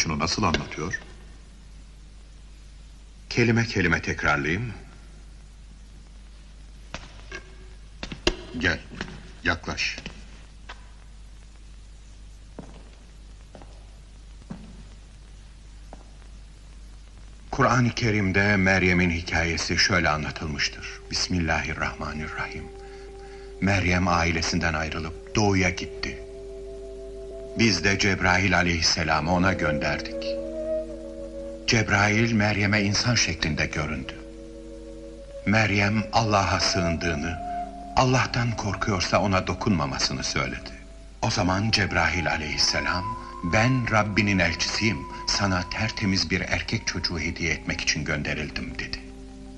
orucunu nasıl anlatıyor? Kelime kelime tekrarlayayım. Gel, yaklaş. Kur'an-ı Kerim'de Meryem'in hikayesi şöyle anlatılmıştır. Bismillahirrahmanirrahim. Meryem ailesinden ayrılıp doğuya gitti. Biz de Cebrail aleyhisselamı ona gönderdik. Cebrail Meryem'e insan şeklinde göründü. Meryem Allah'a sığındığını, Allah'tan korkuyorsa ona dokunmamasını söyledi. O zaman Cebrail aleyhisselam, ben Rabbinin elçisiyim, sana tertemiz bir erkek çocuğu hediye etmek için gönderildim dedi.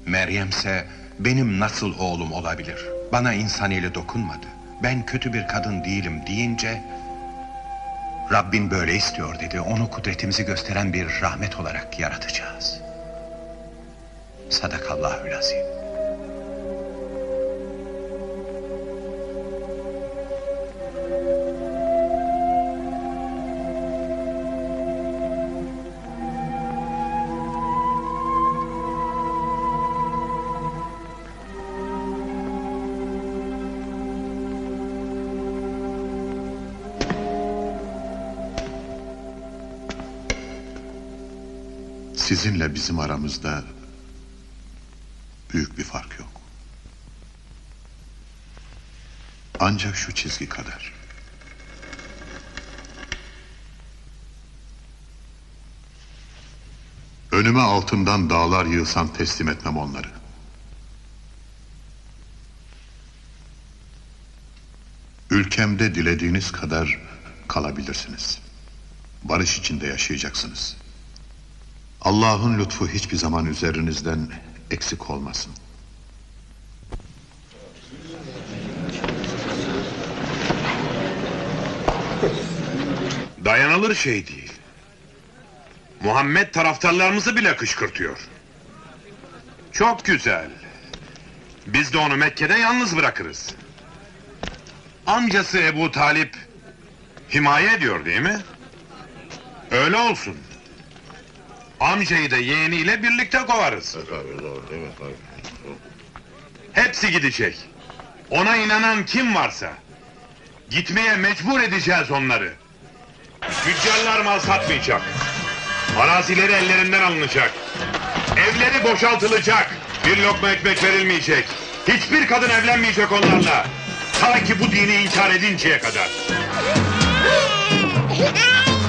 Meryem ise, benim nasıl oğlum olabilir, bana insan eli dokunmadı, ben kötü bir kadın değilim deyince, Rabbin böyle istiyor dedi, onu kudretimizi gösteren bir rahmet olarak yaratacağız. Sadakallahül Sizinle bizim aramızda büyük bir fark yok. Ancak şu çizgi kadar. Önüme altından dağlar yığsan teslim etmem onları. Ülkemde dilediğiniz kadar kalabilirsiniz. Barış içinde yaşayacaksınız. Allah'ın lütfu hiçbir zaman üzerinizden eksik olmasın. Dayanılır şey değil. Muhammed taraftarlarımızı bile kışkırtıyor. Çok güzel. Biz de onu Mekke'de yalnız bırakırız. Amcası Ebu Talip himaye ediyor değil mi? Öyle olsun. Amcayı da yeğeniyle birlikte kovarız. Hepsi gidecek. Ona inanan kim varsa. Gitmeye mecbur edeceğiz onları. Tüccarlar mal satmayacak. Arazileri ellerinden alınacak. Evleri boşaltılacak. Bir lokma ekmek verilmeyecek. Hiçbir kadın evlenmeyecek onlarla. Ta ki bu dini inkar edinceye kadar.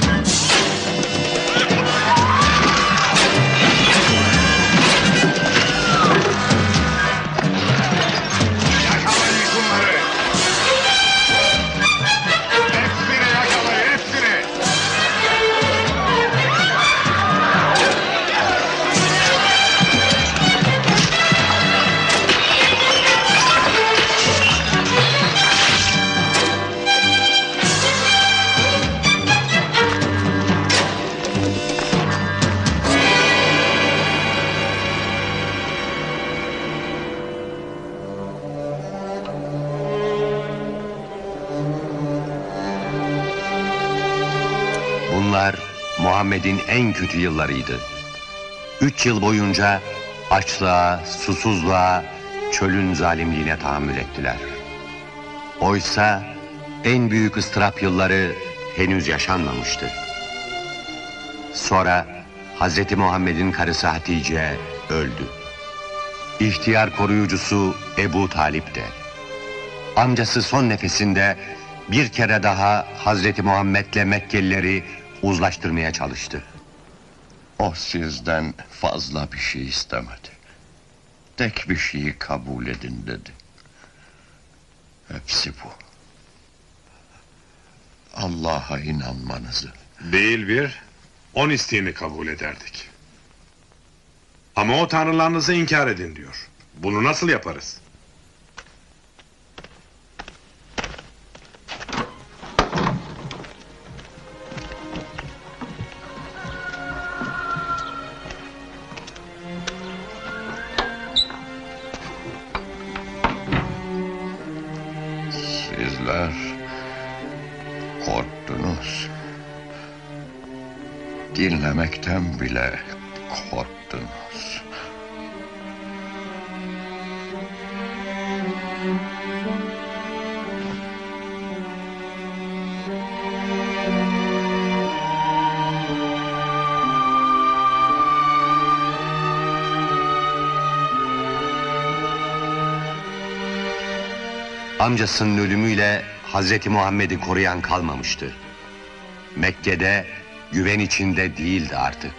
Bunlar Muhammed'in en kötü yıllarıydı. Üç yıl boyunca açlığa, susuzluğa, çölün zalimliğine tahammül ettiler. Oysa en büyük ıstırap yılları henüz yaşanmamıştı. Sonra Hazreti Muhammed'in karısı Hatice öldü. İhtiyar koruyucusu Ebu Talip de. Amcası son nefesinde bir kere daha Hazreti Muhammed'le Mekkelileri uzlaştırmaya çalıştı. O sizden fazla bir şey istemedi. Tek bir şeyi kabul edin dedi. Hepsi bu. Allah'a inanmanızı. Değil bir, on isteğini kabul ederdik. Ama o tanrılarınızı inkar edin diyor. Bunu nasıl yaparız? Dinlemekten bile korktunuz. Amcasının ölümüyle Hazreti Muhammed'i koruyan kalmamıştı. Mekke'de güven içinde değildi artık.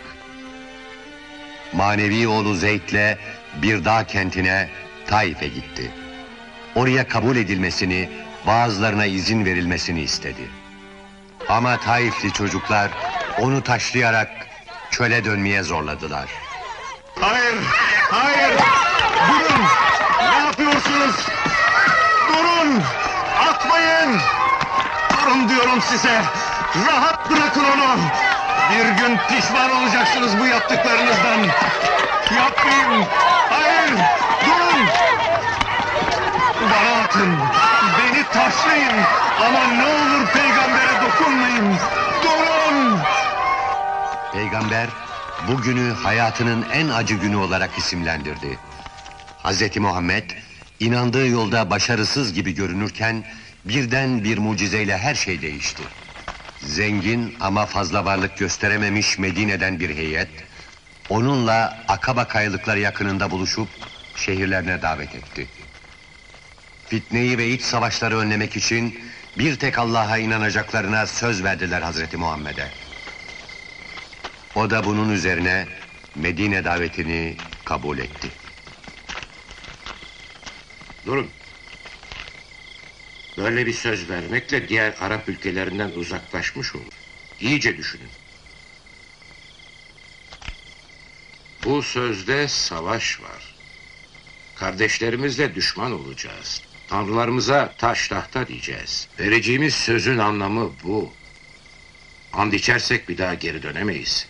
Manevi oğlu Zeyd'le bir dağ kentine Taif'e gitti. Oraya kabul edilmesini, bazılarına izin verilmesini istedi. Ama Taifli çocuklar onu taşlayarak çöle dönmeye zorladılar. Hayır, hayır! Durun! Ne yapıyorsunuz? Durun! Atmayın! Durun diyorum size! Rahat bırakın onu! Bir gün pişman olacaksınız bu yaptıklarınızdan! Yapmayın! Hayır! Durun! Bana atın! Beni taşlayın! Ama ne olur peygambere dokunmayın! Durun! Peygamber bugünü hayatının en acı günü olarak isimlendirdi. Hazreti Muhammed inandığı yolda başarısız gibi görünürken birden bir mucizeyle her şey değişti. Zengin ama fazla varlık gösterememiş Medine'den bir heyet onunla Akaba kayalıkları yakınında buluşup şehirlerine davet etti. Fitneyi ve iç savaşları önlemek için bir tek Allah'a inanacaklarına söz verdiler Hazreti Muhammed'e. O da bunun üzerine Medine davetini kabul etti. Durun. Böyle bir söz vermekle diğer Arap ülkelerinden uzaklaşmış olur. İyice düşünün. Bu sözde savaş var. Kardeşlerimizle düşman olacağız. Tanrılarımıza taş tahta diyeceğiz. Vereceğimiz sözün anlamı bu. And içersek bir daha geri dönemeyiz.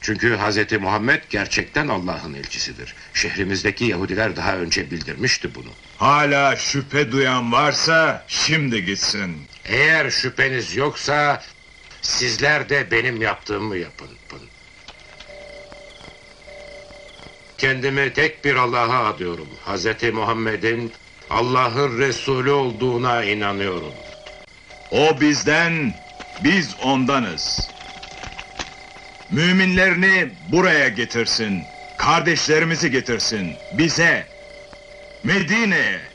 Çünkü Hz. Muhammed gerçekten Allah'ın elçisidir. Şehrimizdeki Yahudiler daha önce bildirmişti bunu. Hala şüphe duyan varsa şimdi gitsin. Eğer şüpheniz yoksa sizler de benim yaptığımı yapın. Kendimi tek bir Allah'a adıyorum. Hz. Muhammed'in Allah'ın Resulü olduğuna inanıyorum. O bizden, biz ondanız. Müminlerini buraya getirsin. Kardeşlerimizi getirsin. Bize. Medine'ye.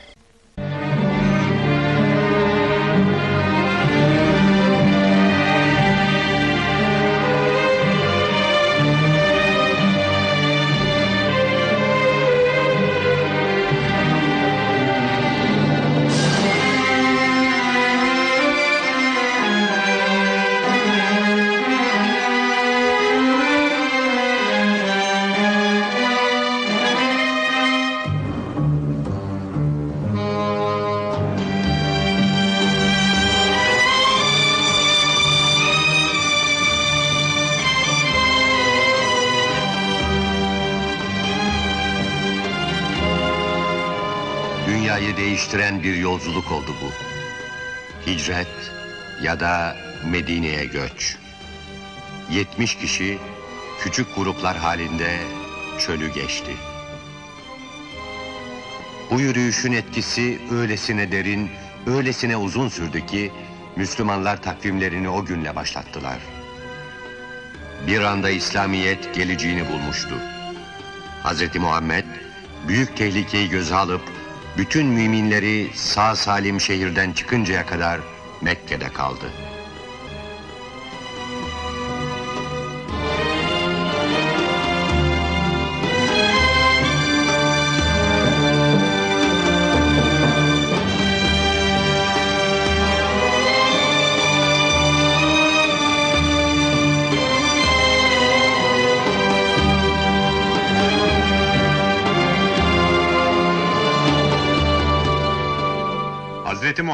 Değiştiren bir yolculuk oldu bu. Hicret ya da Medine'ye göç. 70 kişi küçük gruplar halinde çölü geçti. Bu yürüyüşün etkisi öylesine derin, öylesine uzun sürdü ki Müslümanlar takvimlerini o günle başlattılar. Bir anda İslamiyet geleceğini bulmuştu. Hz. Muhammed büyük tehlikeyi göze alıp bütün müminleri sağ salim şehirden çıkıncaya kadar Mekke'de kaldı.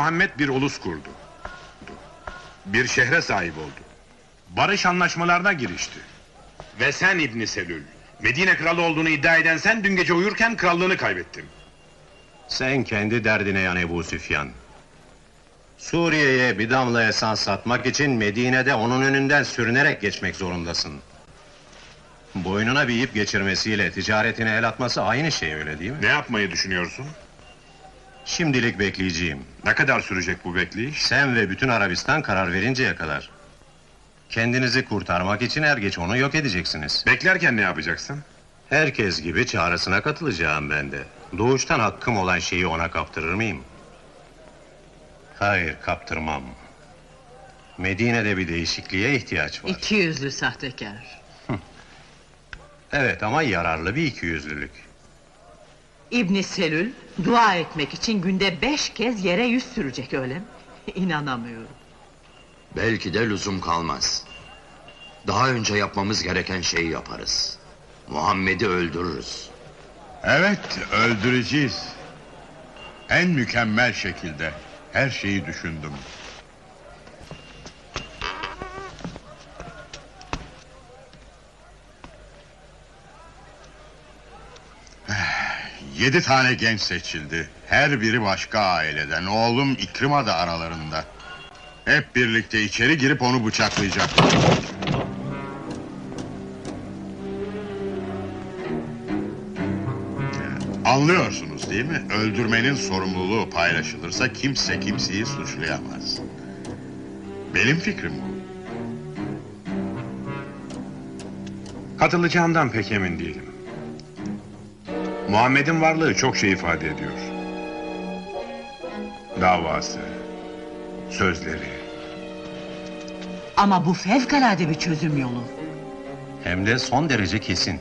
Muhammed bir ulus kurdu. Bir şehre sahip oldu. Barış anlaşmalarına girişti. Ve sen İbni Selül, Medine kralı olduğunu iddia eden sen dün gece uyurken krallığını kaybettin. Sen kendi derdine yan Ebu Süfyan. Suriye'ye bir damla esans satmak için Medine'de onun önünden sürünerek geçmek zorundasın. Boynuna bir ip geçirmesiyle ticaretine el atması aynı şey öyle değil mi? Ne yapmayı düşünüyorsun? Şimdilik bekleyeceğim. Ne kadar sürecek bu bekleyiş? Sen ve bütün Arabistan karar verinceye kadar. Kendinizi kurtarmak için er geç onu yok edeceksiniz. Beklerken ne yapacaksın? Herkes gibi çağrısına katılacağım ben de. Doğuştan hakkım olan şeyi ona kaptırır mıyım? Hayır, kaptırmam. Medine'de bir değişikliğe ihtiyaç var. İki yüzlü sahtekar. Evet ama yararlı bir ikiyüzlülük. İbni Selül dua etmek için günde beş kez yere yüz sürecek öyle mi? İnanamıyorum. Belki de lüzum kalmaz. Daha önce yapmamız gereken şeyi yaparız. Muhammed'i öldürürüz. Evet, öldüreceğiz. En mükemmel şekilde. Her şeyi düşündüm. Yedi tane genç seçildi. Her biri başka aileden. Oğlum İkrima da aralarında. Hep birlikte içeri girip onu bıçaklayacak. Anlıyorsunuz değil mi? Öldürmenin sorumluluğu paylaşılırsa kimse kimseyi suçlayamaz. Benim fikrim bu. Katılacağımdan pek emin değilim. Muhammed'in varlığı çok şey ifade ediyor. Davası, sözleri. Ama bu fevkalade bir çözüm yolu. Hem de son derece kesin.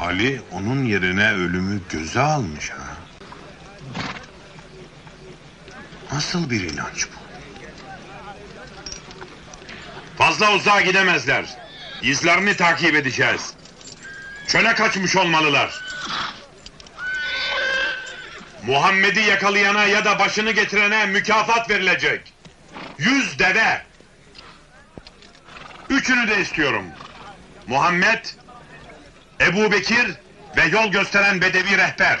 Ali onun yerine ölümü göze almış ha. Nasıl bir inanç bu? Fazla uzağa gidemezler. İzlerini takip edeceğiz. Çöle kaçmış olmalılar. Muhammed'i yakalayana ya da başını getirene mükafat verilecek. Yüz deve. Üçünü de istiyorum. Muhammed, Ebu Bekir ve yol gösteren Bedevi rehber.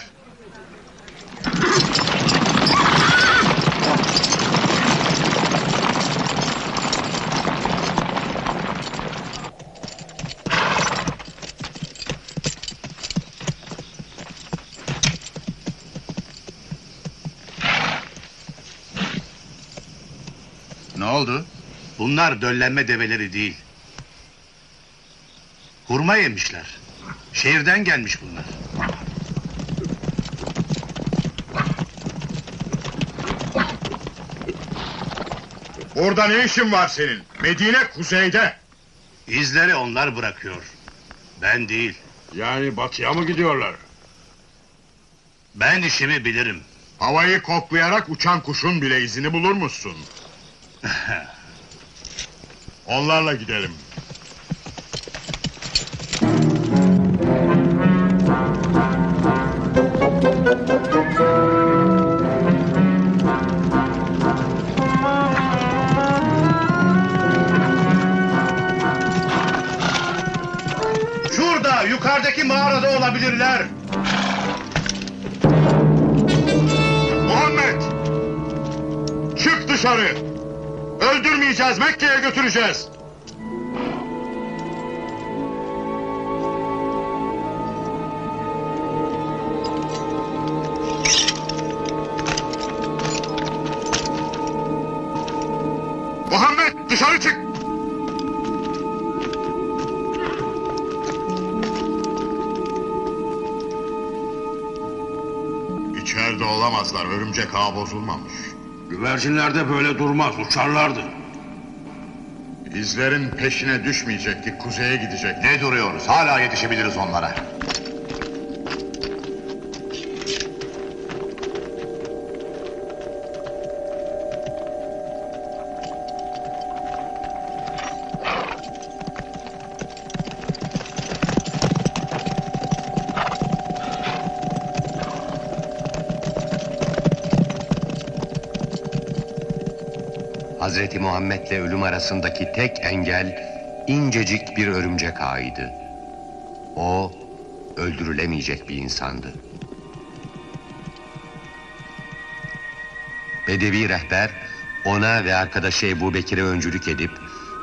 Ne oldu? Bunlar döllenme develeri değil. Hurma yemişler. Şehirden gelmiş bunlar. Orada ne işin var senin? Medine kuzeyde. İzleri onlar bırakıyor. Ben değil. Yani batıya mı gidiyorlar? Ben işimi bilirim. Havayı koklayarak uçan kuşun bile izini bulur musun? Onlarla gidelim. Yukarıdaki mağarada olabilirler. Muhammed! Çık dışarı! Öldürmeyeceğiz, Mekke'ye götüreceğiz. Muhammed dışarı çık! Olamazlar, örümcek ağ bozulmamış. Güvercinler de böyle durmaz, uçarlardı. İzlerin peşine düşmeyecektik, kuzeye gidecek. Ne duruyoruz? Hala yetişebiliriz onlara. Hazreti Muhammed'le ölüm arasındaki tek engel incecik bir örümcek ağıydı. O öldürülemeyecek bir insandı. Bedevi rehber ona ve arkadaşı Ebu Bekir'e öncülük edip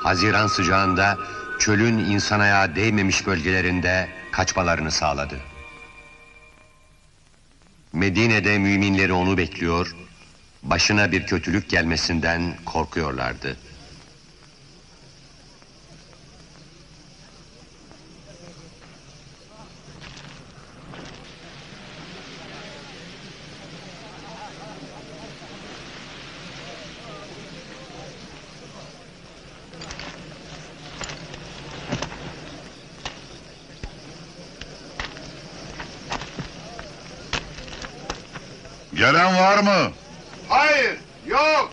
Haziran sıcağında çölün insan ayağı değmemiş bölgelerinde kaçmalarını sağladı. Medine'de müminleri onu bekliyor, başına bir kötülük gelmesinden korkuyorlardı. Gelen var mı? Hayır, yok.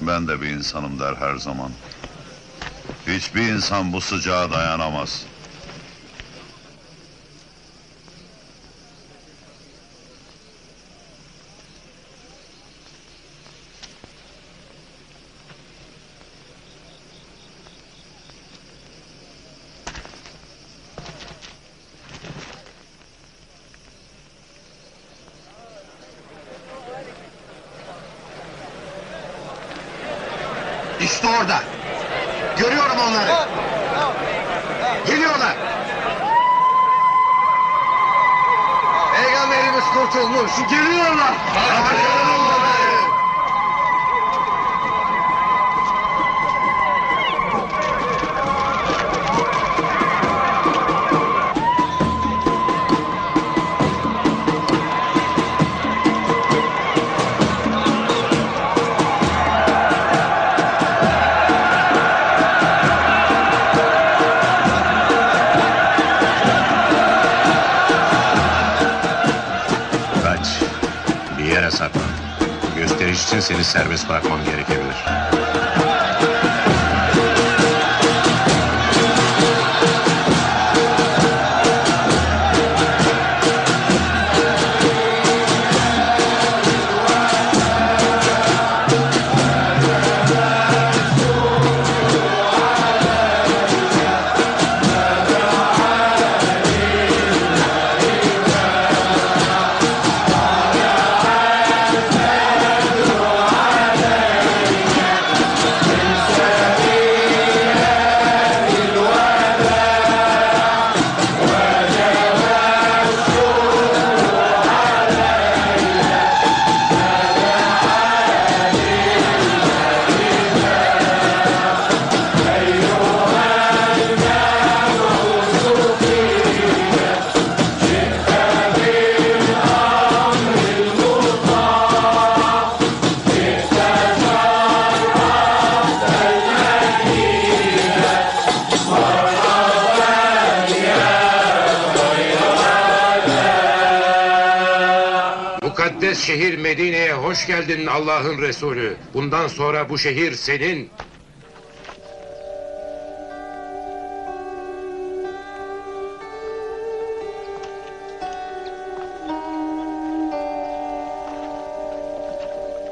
Ben de bir insanım der her zaman. Hiçbir insan bu sıcağa dayanamaz. Seni serbest bırakmam gerekebilir. Geldin Allah'ın Resulü. Bundan sonra bu şehir senin.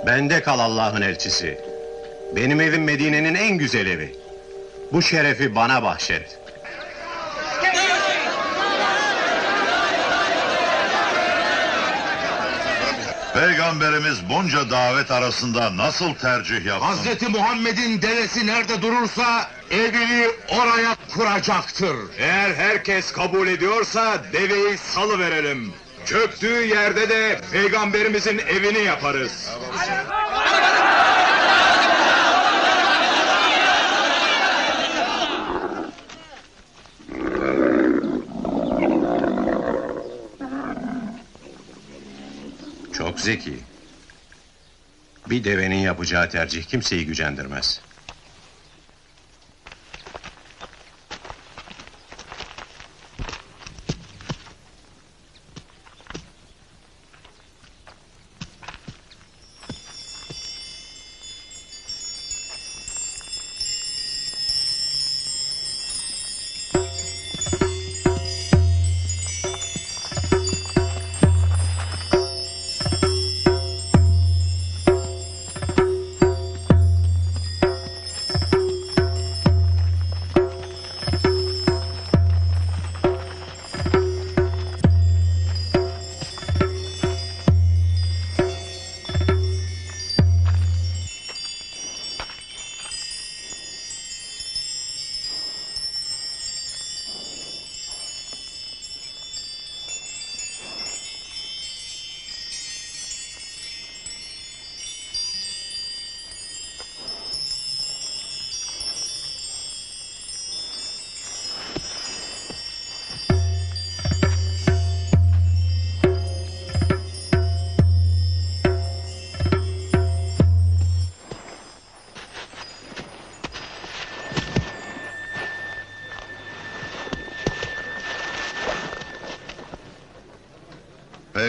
Bende kal Allah'ın elçisi. Benim evim Medine'nin en güzel evi. Bu şerefi bana bahşet. Peygamberimiz bunca davet arasında nasıl tercih yapsın? Hazreti Muhammed'in devesi nerede durursa evini oraya kuracaktır. Eğer herkes kabul ediyorsa deveyi salı verelim. Çöktüğü yerde de peygamberimizin evini yaparız. Çok zeki. Bir devenin yapacağı tercih kimseyi gücendirmez.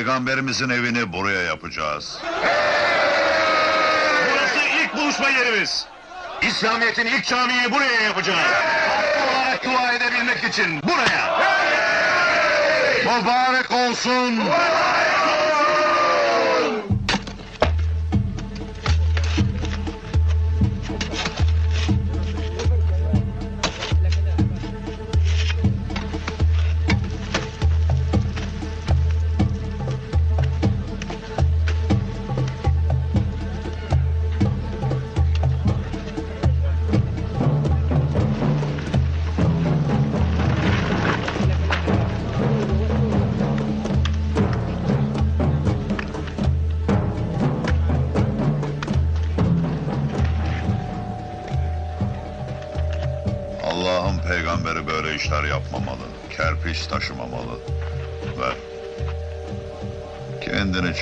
Peygamberimizin evini buraya yapacağız. Burası ilk buluşma yerimiz. İslamiyet'in ilk camiyi buraya yapacağız. Hakkı olarak dua edebilmek için buraya. Mübarek olsun. Allah'ın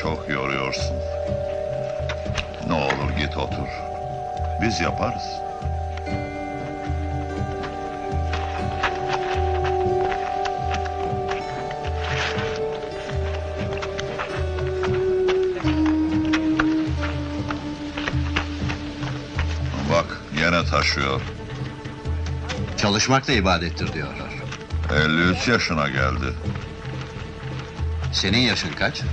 çok yoruyorsun. Ne olur git otur. Biz yaparız. Bak yine taşıyor. Çalışmak da ibadettir diyorlar. 53 yaşına geldi. Senin yaşın kaç?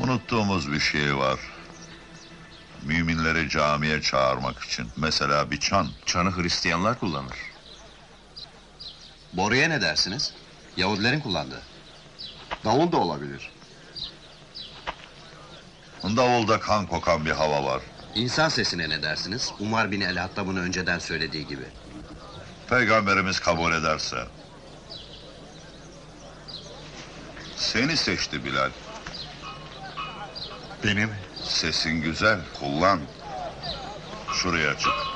Yaptığımız bir şey var. Müminleri camiye çağırmak için. Mesela bir çan. Çanı Hristiyanlar kullanır. Boruya ne dersiniz? Yahudilerin kullandığı. Davul da olabilir. Davulda kan kokan bir hava var. İnsan sesine ne dersiniz? Umar bin el-Hattab bunu önceden söylediği gibi. Peygamberimiz kabul ederse. Seni seçti Bilal. Beni mi? Sesin güzel, kullan. Şuraya çık.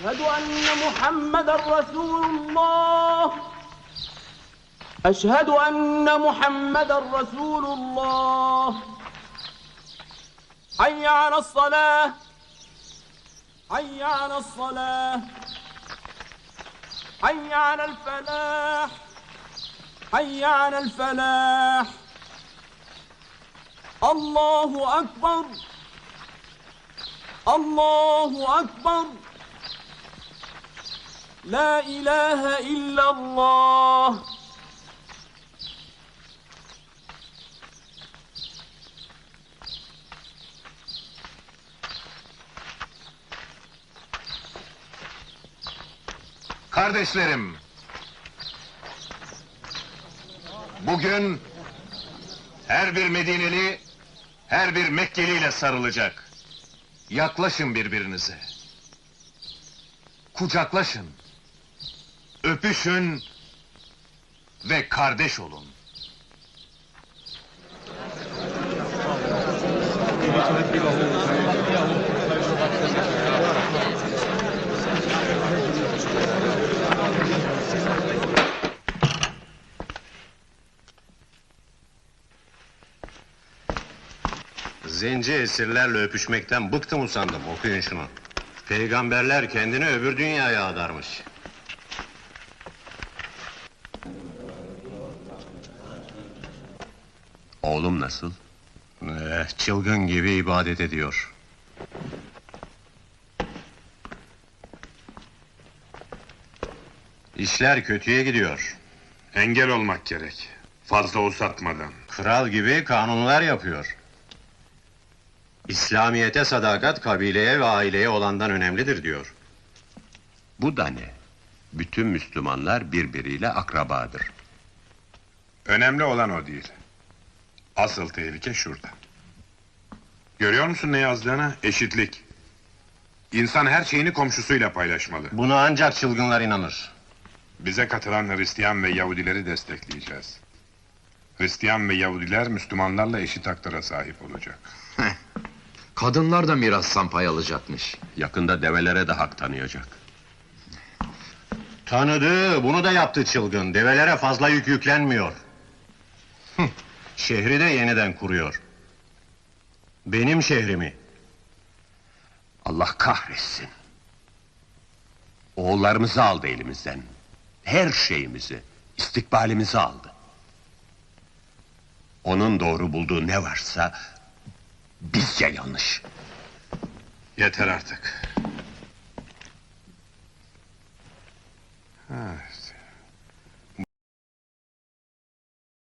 أشهد أن محمدا رسول الله. أشهد أن محمدا رسول الله. حي على الصلاة. حي على الصلاة. حي على الفلاح. حي على الفلاح. الله أكبر. الله أكبر. La ilahe illallah. Kardeşlerim, bugün her bir Medineli, her bir Mekkeli ile sarılacak. Yaklaşın birbirinize. Kucaklaşın. Öpüşün ve kardeş olun. Zenci esirlerle öpüşmekten bıktım usandım. Okuyun şunu. Peygamberler kendini öbür dünyaya adarmış. Oğlum nasıl? Eh, çılgın gibi ibadet ediyor. İşler kötüye gidiyor. Engel olmak gerek. Fazla uzatmadan. Kral gibi kanunlar yapıyor. İslamiyete sadakat kabileye ve aileye olandan önemlidir diyor. Bu da ne? Bütün Müslümanlar birbiriyle akrabadır. Önemli olan o değil. Asıl tehlike şurada. Görüyor musun ne yazdığını? Eşitlik. İnsan her şeyini komşusuyla paylaşmalı. Buna ancak çılgınlar inanır. Bize katılan Hristiyan ve Yahudileri destekleyeceğiz. Hristiyan ve Yahudiler Müslümanlarla eşit haklara sahip olacak. Kadınlar da mirastan pay alacakmış. Yakında develere de hak tanıyacak. Tanıdı, bunu da yaptı çılgın. Develere fazla yük yüklenmiyor. Şehri de yeniden kuruyor. Benim şehrimi. Allah kahretsin. Oğullarımızı aldı elimizden. Her şeyimizi, istikbalimizi aldı. Onun doğru bulduğu ne varsa bizce yanlış. Yeter artık. Ha,